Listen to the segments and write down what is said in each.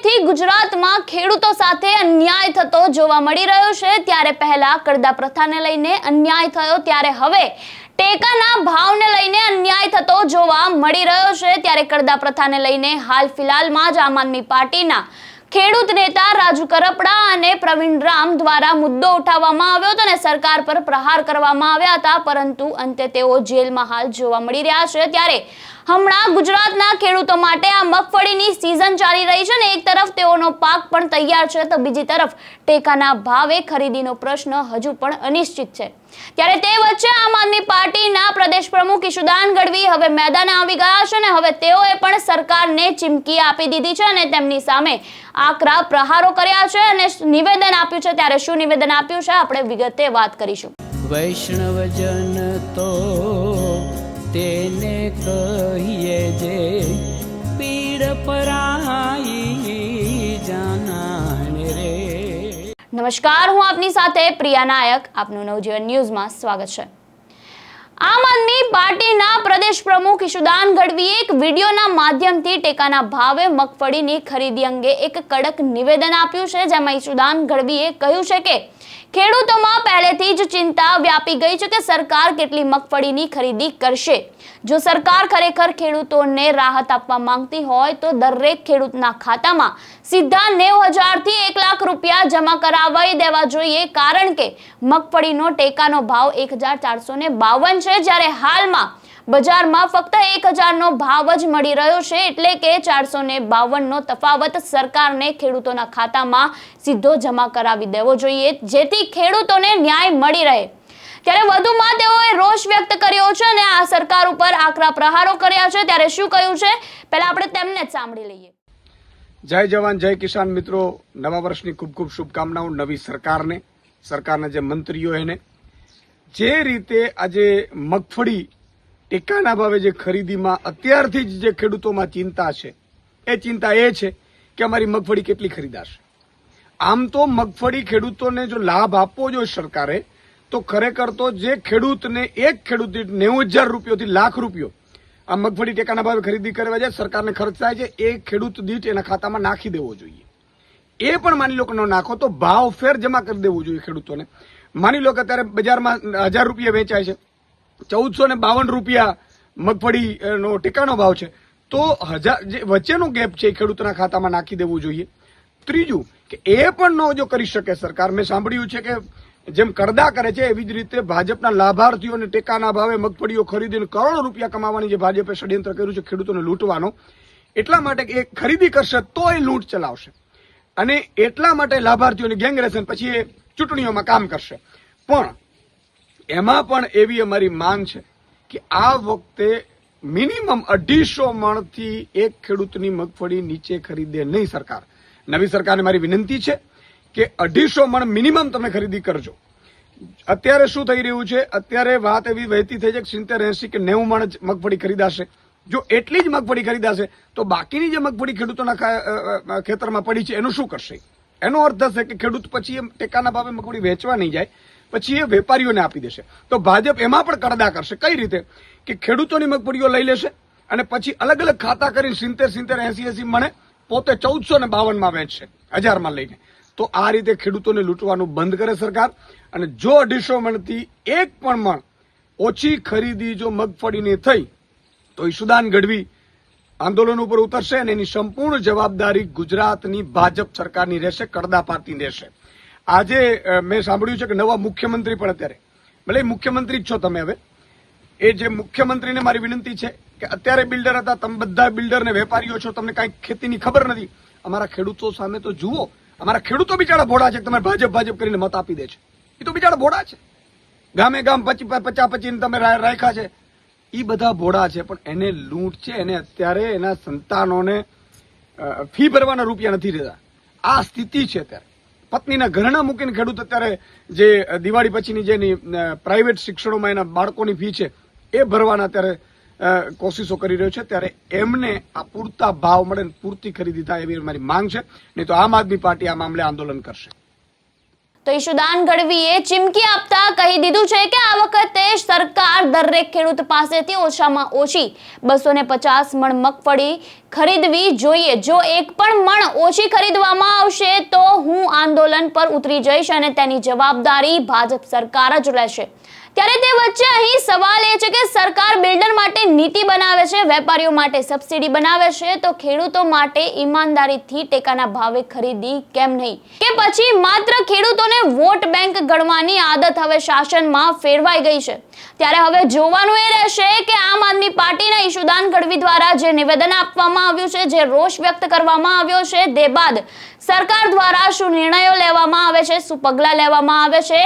સમયથી ગુજરાતમાં ખેડૂતો સાથે અન્યાય થતો જોવા મળી રહ્યો છે. ત્યારે પહેલા કરદા પ્રથાને લઈને અન્યાય થયો, ત્યારે હવે ટેકાના ભાવને લઈને અન્યાય થતો જોવા મળી રહ્યો છે. ત્યારે કરદા પ્રથાને લઈને હાલ ફિલહાલમાં જ આમ આદમી પાર્ટીના ખેડૂત નેતા રાજુ કરપડા અને પ્રવીણ રામ દ્વારા મુદ્દો ઉઠાવવામાં આવ્યો હતો અને સરકાર પર પ્રહાર કરવામાં આવ્યા હતા. પરંતુ અંતે તેઓ જેલમાં હાલ જોવા મળી રહ્યા છે. ત્યારે હમણાં ગુજરાતના ખેડૂતો માટે આ મગફળીની સિઝન ચાલી રહી છે ને, એક તરફ તેઓનો પાક પણ તૈયાર છે તો બીજી તરફ ટેકાના ભાવે ખરીદીનો પ્રશ્ન હજુ પણ અનિશ્ચિત છે. ત્યારે તે વચ્ચે આમ આદમી પાર્ટીના પ્રદેશ પ્રમુખ ઈશુદાન ગઢવી હવે મેદાને આવી ગયા છે ને, હવે તેઓએ પણ સરકારને ચીમકી આપી દીધી છે અને તેમની સામે આકરા પ્રહારો કર્યા છે અને નિવેદન આપ્યું છે. ત્યારે શું નિવેદન આપ્યું છે? આપણે વિગતે વાત કરીશું. વૈષ્ણવજન કહીએ જે પીડ પરાઈ જાનાને રે. નમસ્કાર, હું આપની સાથે પ્રિયા નાયક. આપનું નવજીવન ન્યૂઝમાં સ્વાગત છે. આમ આદમી પાર્ટીના પ્રદેશ પ્રમુખ ઈશુદાન ગઢવીએ એક વિડીયોના માધ્યમથી ટેકાના ભાવે મગફળીની ખરીદી અંગે એક કડક નિવેદન આપ્યું છે, જેમાં ઈશુદાન ગઢવીએ કહ્યું છે કે ખેડૂતોમાં પહેલેથી જ ચિંતા વ્યાપી ગઈ છે કે સરકાર કેટલી મગફળીની ખરીદી કરશે. જો સરકાર ખરેખર ખેડૂતોને રાહત આપવા માંગતી હોય, તો દરેક ખેડૂતના ખાતામાં સીધા નેવ હજારથી એક લાખ રૂપિયા જમા કરાવી દેવા જોઈએ, કારણ કે મગફળીનો ટેકાનો ભાવ એક હજાર ચારસો બાવન છે. જ્યારે હાલમાં બજારમાં ફક્ત એક હજારનો ભાવ જ મળી રહ્યો છે એટલે કે ચારસો ને બાવનનો તફાવત સરકારને ખેડૂતોના ખાતામાં સીધો જમા કરાવી દેવો જોઈએ, જેથી ખેડૂતોને ન્યાય મળી રહે. ત્યારે વધુમાં તેઓએ રોષ વ્યક્ત કર્યો છે અને આ સરકાર ઉપર આકરા પ્રહારો કર્યા છે. ત્યારે શું કહ્યું છે? પહેલા આપણે તેમને જ સાંભળી લઈએ. જય જવાન, જય કિસાન મિત્રો. નવા વર્ષની ખૂબ ખૂબ શુભકામનાઓ નવી સરકારને. સરકારના જે મંત્રીઓ એને. જે રીતે આજે મગફળી ટેકાના ભાવે જે ખરીદીમાં અત્યારથી જ જે ખેડૂતોમાં ચિંતા છે, એ ચિંતા એ છે કે અમારી મગફળી કેટલી ખરીદાશે. આમ તો મગફળી ખેડૂતોને જો લાભ આપવો જોઈએ સરકારે, તો ખરેખર તો જે ખેડૂતને એક ખેડૂત દીઠ નેવું હજાર રૂપિયોથી લાખ રૂપિયો આ મગફળી ટેકાના ભાવે ખરીદી કરવા જાય, સરકારને ખર્ચ થાય છે, એ ખેડૂત દીઠ એના ખાતામાં નાખી દેવો જોઈએ. એ પણ માની લો કે ન નાખો, તો ભાવ ફેર જમા કરી દેવું જોઈએ ખેડૂતોને. માની લો કે અત્યારે બજારમાં હજાર રૂપિયા વેચાય છે ચૌદસો ને બાવન રૂપિયા મગફળીનો ટેકાનો ભાવ છે. તો હજાર જે વચ્ચેનો ગેપ છે એ ખેડૂતોના ખાતામાં નાખી દેવું જોઈએ. ત્રીજું કે એ પણ ન જો કરી શકે સરકાર. મેં સાંભળ્યું છે કે જેમ કરદા કરે છે, એવી જ રીતે ભાજપના લાભાર્થીઓને ટેકાના ભાવે મગફળીઓ ખરીદીને કરોડો રૂપિયા કમાવાની જે ભાજપે ષડયંત્ર કર્યું છે, ખેડૂતોને લૂંટવાનો. એટલા માટે એ ખરીદી કરશે તો એ લૂંટ ચલાવશે. અને એટલા માટે લાભાર્થીઓની ગેંગ રહેશે પછી એ ચૂંટણીઓમાં કામ કરશે. પણ એમાં પણ એવી અમારી માંગ છે કે આ વખતે મિનિમમ અઢીસો મણથી એક ખેડૂતની મગફળી નીચે ખરીદે નહીં સરકાર. નવી સરકારને મારી વિનંતી છે કે અઢીસો મણ મિનિમમ તમે ખરીદી કરજો. અત્યારે શું થઈ રહ્યું છે? અત્યારે વાત એવી વહેતી થઈ છે કે સિત્તેર, એસી કે નેવું મણ જ મગફળી ખરીદાશે. જો એટલી જ મગફળી ખરીદાશે, તો બાકીની જે મગફળી ખેડૂતોના ખેતરમાં પડી છે, એનું શું કરશે? એનો અર્થ થશે કે ખેડૂત પછી ટેકાના ભાવે મગફળી વેચવા નહીં જાય પછી એ વેપારીઓને આપી દેશે. તો ભાજપ એમાં પણ કરદા કરશે. કઈ રીતે? કે ખેડૂતોની મગફળીઓ લઈ લેશે અને પછી અલગ અલગ ખાતા કરીને સિત્તેર સિત્તેર, એસી એસી મણે પોતે ચૌદસો ને બાવનમાં વેચશે, હજારમાં લઈને. તો આ રીતે ખેડૂતોને લૂંટવાનું બંધ કરે સરકાર. અને જો અઢીસો મણથી એક પણ મણ ઓછી ખરીદી જો મગફળીની થઈ, તો ઈશુદાન ગઢવી આંદોલન ઉપર ઉતરશે અને એની સંપૂર્ણ જવાબદારી ગુજરાતની ભાજપ સરકારની રહેશે, કરદા પાર્ટીની રહેશે. આજે મેં સાંભળ્યું છે કે નવા મુખ્યમંત્રી પણ અત્યારે. ભલે મુખ્યમંત્રી જ છો તમે હવે. એ જે મુખ્યમંત્રીને મારી વિનંતી છે કે અત્યારે બિલ્ડર હતા, તમે બધા બિલ્ડરને વેપારીઓ છો, તમને કાંઈ ખેતીની ખબર નથી. અમારા ખેડૂતો સામે તો જુઓ. અમારા ખેડૂતો બિચારા ભોળા છે તમે ભાજપ ભાજપ કરીને મત આપી દે છે. એ તો બિચારા ભોળા છે. ગામે ગામ પચી પચા પચીને તમે રાખ્યા છે. એ બધા ભોળા છે, પણ એને લૂંટ છે, એને અત્યારે એના સંતાનોને ફી ભરવાના રૂપિયા નથી રહેતા આ સ્થિતિ છે અત્યારે. પત્નીના ઘરના મૂકીને ખેડૂત અત્યારે જે દિવાળી પછીની જેની પ્રાઇવેટ શિક્ષણોમાં એના બાળકોની ફી છે, એ ભરવાના અત્યારે કોશિશો કરી રહ્યો છે. ત્યારે એમને આ પૂરતા ભાવ મળે પૂરતી ખરીદી થાય એવી મારી માંગ છે. નહીં તો આમ આદમી પાર્ટી આ મામલે આંદોલન કરશે. તો ઈશુદાન ગઢવીએ ચીમકી આપતા કહી દીધું છે કે આ વખતે સરકાર દરેક ખેડૂત પાસેથી ઓછામાં ઓછી બસો ને પચાસ મણ મગફળી ખરીદવી જોઈએ. જો એક પણ મણ ઓછી ખરીદવામાં આવશે તો હું આંદોલન પર ઉતરી જઈશ અને તેની જવાબદારી ભાજપ સરકાર જ લેશે. ત્યારે તે વચ્ચે અહીં સવાલ એ છે કે સરકાર બિલ્ડર માટે નીતિ બનાવે છે, વેપારીઓ માટે સબસિડી બનાવે છે, તો ખેડૂતો માટે ઈમાનદારીથી ટેકાના ભાવે ખરીદી કેમ નહીં? કે પછી માત્ર ખેડૂતોને વોટ બેંક ગણવાની આદત હવે શાસનમાં ફેરવાઈ ગઈ છે. ત્યારે હવે જોવાનું એ રહેશે કે આમ આદમી પાર્ટીના ઈશુદાન ગઢવી દ્વારા જે નિવેદન આપવામાં આવ્યું છે, જે રોષ વ્યક્ત કરવામાં આવ્યો છે, તે બાદ સરકાર દ્વારા શું નિર્ણયો લેવામાં આવે છે, શું પગલાં લેવામાં આવે છે,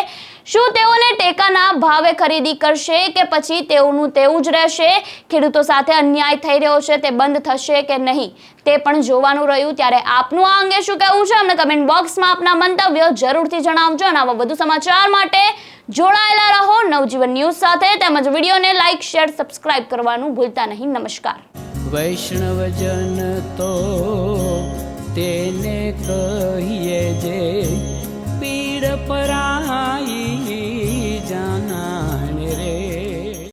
શું તેઓને ટેકાના ભાવે ખરીદી કરશે કે પછી તેઓનું તેવું જ રહેશે? ખેડૂતો સાથે અન્યાય થઈ રહ્યો છે, તે બંધ થશે કે નહીં? તે પણ જોવાનું રહ્યું. ત્યારે આપનું આ અંગે શું કહેવું છે? અમને કમેન્ટ બોક્સમાં આપના મંતવ્યો જરૂરથી જણાવજો. અને આવા વધુ સમાચાર માટે જોડાયેલા રહો. નવજીવન ન્યૂઝ સાથે તેમજ વિડીયોને લાઇક શેર સબસ્ક્રાઇબ કરવાનું ભૂલતા નહીં. નમસ્કાર. વૈષ્ણવજન તો તેને કહીએ જે પીડ પરા